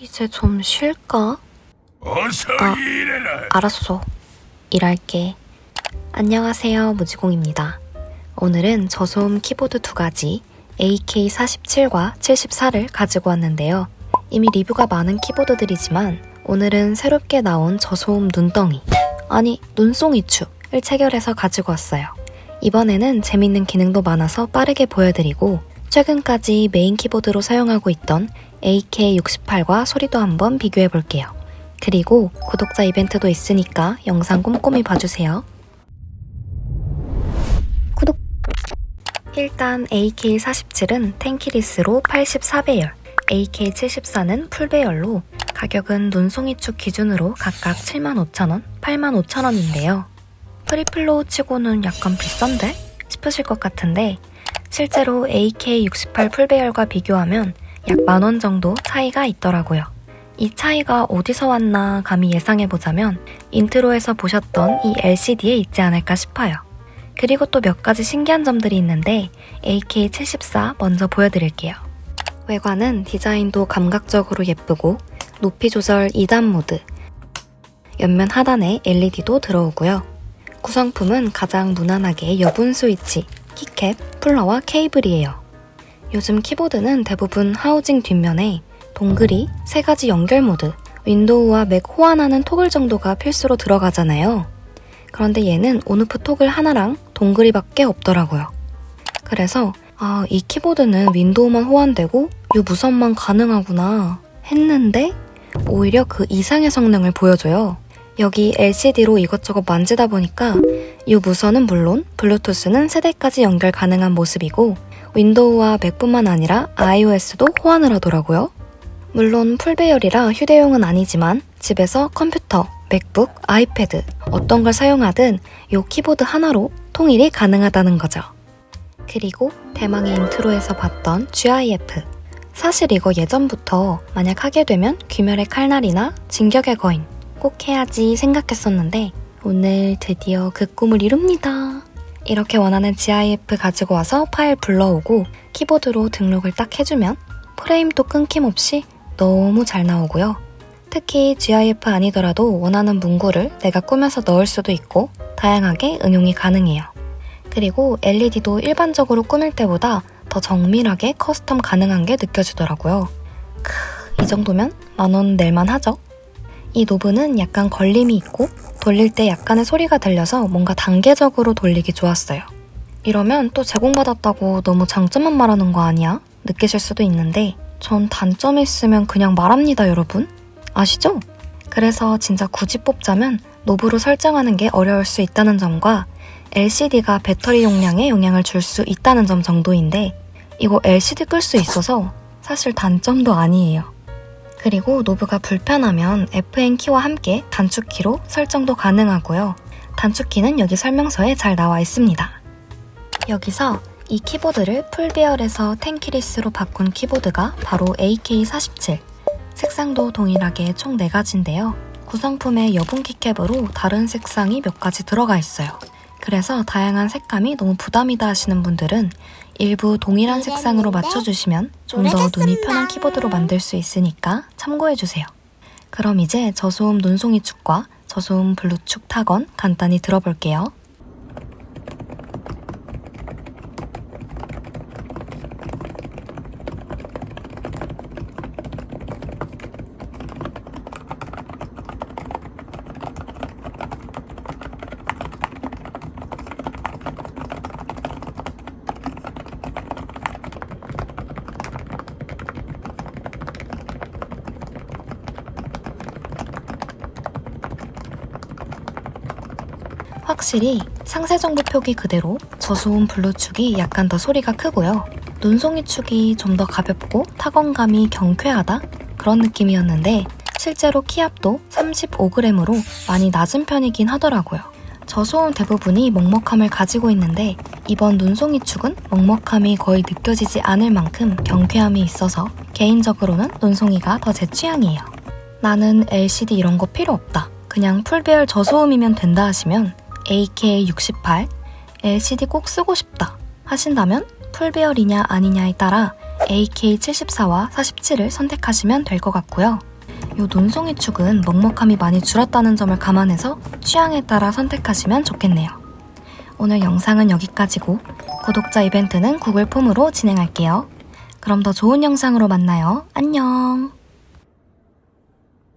이제 좀 쉴까? 어서 아. 일해라. 알았어. 일할게. 안녕하세요, 무지공입니다. 오늘은 저소음 키보드 두 가지 AK47과 74를 가지고 왔는데요. 이미 리뷰가 많은 키보드들이지만 오늘은 새롭게 나온 저소음 눈덩이, 아니, 눈송이축을 체결해서 가지고 왔어요. 이번에는 재밌는 기능도 많아서 빠르게 보여드리고 최근까지 메인 키보드로 사용하고 있던 AK68과 소리도 한번 비교해 볼게요. 그리고 구독자 이벤트도 있으니까 영상 꼼꼼히 봐주세요. 구독! 일단 AK47은 텐키리스로 84배열, AK74는 풀배열로 가격은 눈송이축 기준으로 각각 75,000원, 85,000원인데요. 프리플로우 치고는 약간 비싼데? 싶으실 것 같은데 실제로 AK68 풀배열과 비교하면 약 만 원 정도 차이가 있더라고요. 이 차이가 어디서 왔나 감히 예상해보자면 인트로에서 보셨던 이 LCD에 있지 않을까 싶어요. 그리고 또 몇 가지 신기한 점들이 있는데 AK74 먼저 보여드릴게요. 외관은 디자인도 감각적으로 예쁘고 높이 조절 2단 모드, 옆면 하단에 LED도 들어오고요. 구성품은 가장 무난하게 여분 스위치, 키캡, 쿨러와 케이블이에요. 요즘 키보드는 대부분 하우징 뒷면에 동그리, 세 가지 연결 모드, 윈도우와 맥 호환하는 토글 정도가 필수로 들어가잖아요. 그런데 얘는 온오프 토글 하나랑 동그리밖에 없더라고요. 그래서 아, 이 키보드는 윈도우만 호환되고 이 무선만 가능하구나 했는데 오히려 그 이상의 성능을 보여줘요. 여기 LCD로 이것저것 만지다 보니까 이 무선은 물론 블루투스는 세대까지 연결 가능한 모습이고 윈도우와 맥뿐만 아니라 iOS도 호환을 하더라고요. 물론 풀배열이라 휴대용은 아니지만 집에서 컴퓨터, 맥북, 아이패드 어떤 걸 사용하든 이 키보드 하나로 통일이 가능하다는 거죠. 그리고 대망의 인트로에서 봤던 GIF. 사실 이거 예전부터 만약 하게 되면 귀멸의 칼날이나 진격의 거인 꼭 해야지 생각했었는데 오늘 드디어 그 꿈을 이룹니다. 이렇게 원하는 GIF 가지고 와서 파일 불러오고 키보드로 등록을 딱 해주면 프레임도 끊김없이 너무 잘 나오고요. 특히 GIF 아니더라도 원하는 문구를 내가 꾸며서 넣을 수도 있고 다양하게 응용이 가능해요. 그리고 LED도 일반적으로 꾸밀 때보다 더 정밀하게 커스텀 가능한 게 느껴지더라고요. 크, 이 정도면 만원 낼만 하죠? 이 노브는 약간 걸림이 있고 돌릴 때 약간의 소리가 들려서 뭔가 단계적으로 돌리기 좋았어요. 이러면 또 제공받았다고 너무 장점만 말하는 거 아니야? 느끼실 수도 있는데 전 단점이 있으면 그냥 말합니다, 여러분. 아시죠? 그래서 진짜 굳이 뽑자면 노브로 설정하는 게 어려울 수 있다는 점과 LCD가 배터리 용량에 영향을 줄 수 있다는 점 정도인데 이거 LCD 끌 수 있어서 사실 단점도 아니에요. 그리고 노브가 불편하면 FN 키와 함께 단축키로 설정도 가능하고요. 단축키는 여기 설명서에 잘 나와 있습니다. 여기서 이 키보드를 풀배열에서 텐키리스로 바꾼 키보드가 바로 AK47. 색상도 동일하게 총 4가지인데요. 구성품에 여분 키캡으로 다른 색상이 몇 가지 들어가 있어요. 그래서 다양한 색감이 너무 부담이다 하시는 분들은 일부 동일한 색상으로 맞춰주시면 좀 더 눈이 편한 키보드로 만들 수 있으니까 참고해주세요. 그럼 이제 저소음 눈송이 축과 저소음 블루축 타건 간단히 들어볼게요. 확실히 상세 정보 표기 그대로 저소음 블루 축이 약간 더 소리가 크고요. 눈송이 축이 좀 더 가볍고 타건감이 경쾌하다 그런 느낌이었는데 실제로 키압도 35g으로 많이 낮은 편이긴 하더라고요. 저소음 대부분이 먹먹함을 가지고 있는데 이번 눈송이 축은 먹먹함이 거의 느껴지지 않을 만큼 경쾌함이 있어서 개인적으로는 눈송이가 더 제 취향이에요. 나는 LCD 이런 거 필요 없다. 그냥 풀배열 저소음이면 된다 하시면 AK68 LCD 꼭 쓰고 싶다 하신다면 풀배열이냐 아니냐에 따라 AK74와 47을 선택하시면 될 것 같고요. 요 눈송이 축은 먹먹함이 많이 줄었다는 점을 감안해서 취향에 따라 선택하시면 좋겠네요. 오늘 영상은 여기까지고 구독자 이벤트는 구글 폼으로 진행할게요. 그럼 더 좋은 영상으로 만나요. 안녕!